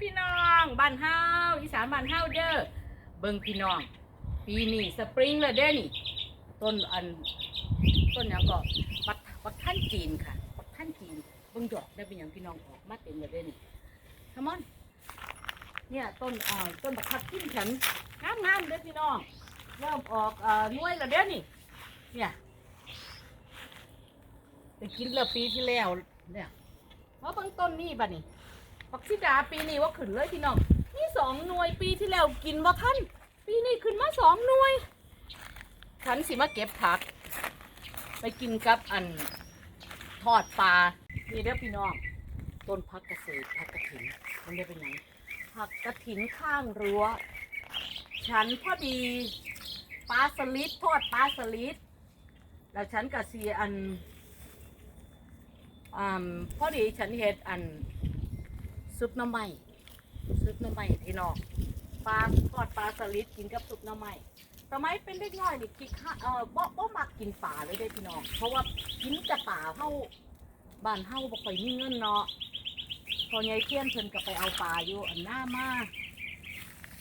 พี่น้องบ้านเฮาอีสานบ้านเฮาเด้อเบิ่งพี่น้อง ปีนี้สปริงแล้วเด้อนี่ต้นอันต้นหยังก็ปักปักท่านจีนค่ะปักท่านจีนเบิ่งดอกได้เป็นหยังพี่น้องออกมาเต็มเลยเด้อนี่คมอนเนี่ยต้นอ่าต้นบักทับทิมฉันงามงามเด้อพี่น้องเริ่มออกเอ่อน่วยแล้วเด้อนี่เนี่ยไปกินแล้วปีที่แล้วเนี่ยเพราะเบางต้นนี่บัดนี่ ปักซิดาปีนี้ว่าขึ้นเลยพี่น้องนี่สองหน่วยปีที่แล้วกินว่าท่านปีนี้ขึ้นมาสองหน่วยฉันสิมาเก็บผัก ไปกินกับอันทอดปลานี่เด้อพี่น้องต้นพักเกษตรพักกระถินมันได้เป็นหยังผักกระถินข้างรั้ว ฉันพอดีปลาสลิดทอดปลาสลิดแล้วฉันกับซียอันอ่าพอดีฉันเห็ดอัน ซุปน้ำไม้ซุปน้ำไม้พี่น้องปลาทอดปลาสลิดกินกับซุปน้ำไม้สมัยเป็นเด็กน้อยนี่กินข้าเออบ่บ่มักกินปลาเลยเด้พี่น้องเพราะว่ากินแต่ปลาเฮาบ้านเฮาบ่ค่อยมีเงินเนาะพอยายเทียนเพิ่นก็ไปเอาปลาอยู่อันหน้ามา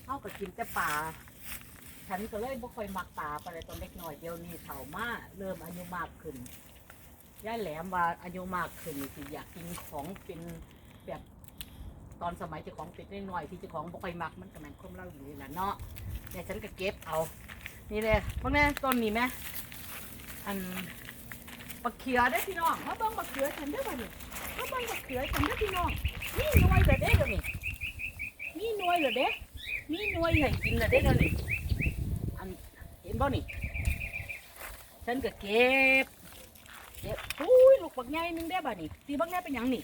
เฮาก็กินแต่ปลาฉันก็เลยบ่ค่อยมักปลาไปเลยตอนเล็กน้อยเดี๋ยวนี้เฒ่ามาเริ่มอายุมากขึ้นย่าแหลมว่าอายุมากขึ้นสิอยากกินของเป็นแบบ ตอนสมัยเจ้าของเป็นเล็กน้อยที่เจ้าของบ่ค่อยมักมันก็แม่นความเล่าอยู่นี่แหละเนาะเนี่ยฉันก็เก็บเอา นี่เลยพวกนี้ต้นนี้ไหมอันบักเขือได้พี่น้องมาเบิ่งบักเขือฉันได้อบ่นี่มาเบิ่งบักเขือฉันได้พี่น้องนี่หน่วยเหรอเด้อเดี๋ยวนี้นี่หน่วยเหรอเด้นี่หน่วยให้กินเหรอเด้เดี๋ยวนี้อันเห็นบ่นี่ฉันก็เก็บเก็บอุ้ยลูกบักใหญ่หนึงได้บ่นี่ตีบักใหญ่เป็นหยังนี่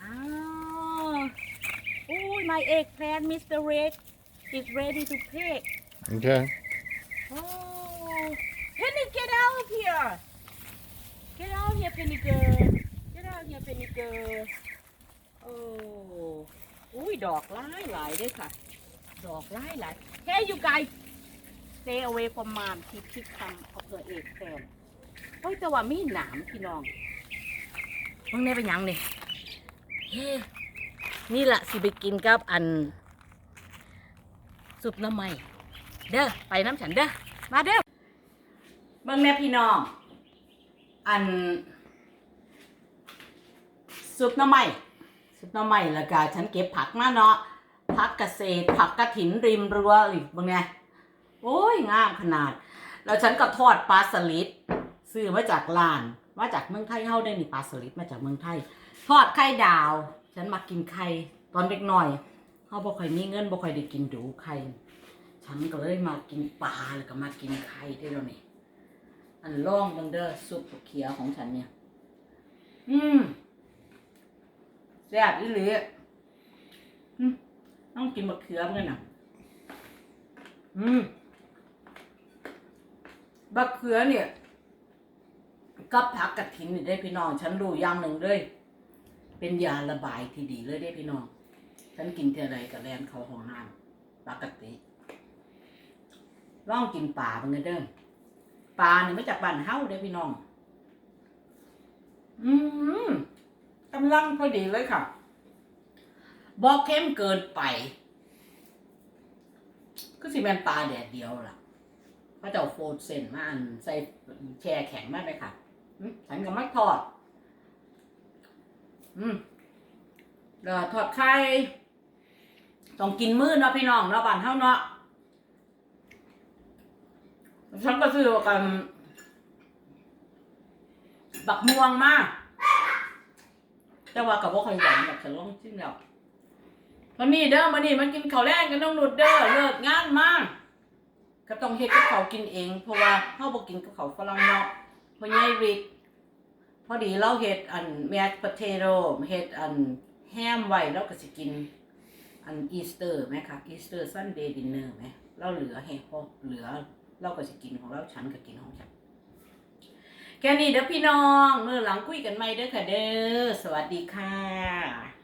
อ้าว อุ้ย my egg plant Mr. Red is ready to pick Okay. oh Penny get out of here get out here Penny girl get out here Penny girl โอ้อุ้ยดอกหลายหลายเด้วยค่ะ ดอกหลายหลาย Hey you guys stay away from mom she pick some of her egg plant เฮ้ยแต่ว่ามีหนามพี่น้องมึงเนี่ยเป็นหยังนี่เฮ้ นี่แหละสิไปกินกับอันสุปน้ำไหม้เด้อไปน้ำฉันเด้อมาเด้อเบิ่งแม่พี่น้อง อันซุปน้ำไหม้ซุปน้ำไหม้แล้วก็ฉันเก็บผักมาเนาะผักเกษตรผักกระถินริมรั้วอีกเบิ่งไงโอ้ยงามขนาด แล้วฉันก็ทอดปลาสลิดซื้อมาจากร้านมาจากเมืองไทยเฮาได้นี่ปลาสลิดมาจากเมืองไทย ทอดไข่ดาว ฉันมากินไข่ตอนเด็กหน่อยเฮาบ่ค่อยมีเงินบ่ค่อยได้กินดูไข่ฉันก็เลยมากินปลาแล้วก็มากินไข่ได้แล้วนี่อันล่องเบังเด้อซุปเขียวของฉันเนี่ย อืมแซ่บอีหลีอืมต้องกินมะเขือเหมือนกันนะอืมบักเขือเนี่ย กับผักกระถินนี่ได้พี่น้อง ฉันรู้อย่างหนึ่งเลย เป็นยาระบายที่ดีเลยได้พี่น้อง ฉันกินเท่าไรกับแลนเขาห้องน้ำปกติลองกินปลาเป็นไงเด้อปลาเนี่ยมาจากบ้านเฮาเด้พี่น้อง อืมกำลังพอดีเลยค่ะบอกเข้มเกินไป ก็สิแมนปลาแดดเดียวล่ะพระเจ้าโฟดเซนมาอันใส่แช่แข็งมากเลยค่ะฉันก็ไม่ทอด อืมแล้วทอดไข่ต้องกินมื้อเนาะพี่น้องเนาะบ้านเฮาเนาะฉันก็ซื้อกันบักม่วงมากแต่ว่ากับว่าคอยหวานแบบฉันลองชิมแล้ววันนี้เด้อวันนี้มันกินข้าวแรกกันต้องหนุดเด้อเลิกงานมากก็ต้องเฮ็ดกับเขากินเอง เพราะว่าเฮาบ่กินกับเขาฝรั่งเนาะเพราะยายริก พอดีเราเฮ็ดอันแมสพอเทโร่เฮ็ดอันแฮมไว้เราก็สิกิน อันอีสเตอร์ไหมคะอีสเตอร์ซันเดย์ดินเนอร์ไหมเราเหลือให้พอเหลือเราก็จะกินของเราฉันก็กินของฉันแค่นี้เด้อพี่น้องเมื่อหลังคุยกันใหม่เด้อค่ะเด้อสวัสดีค่ะ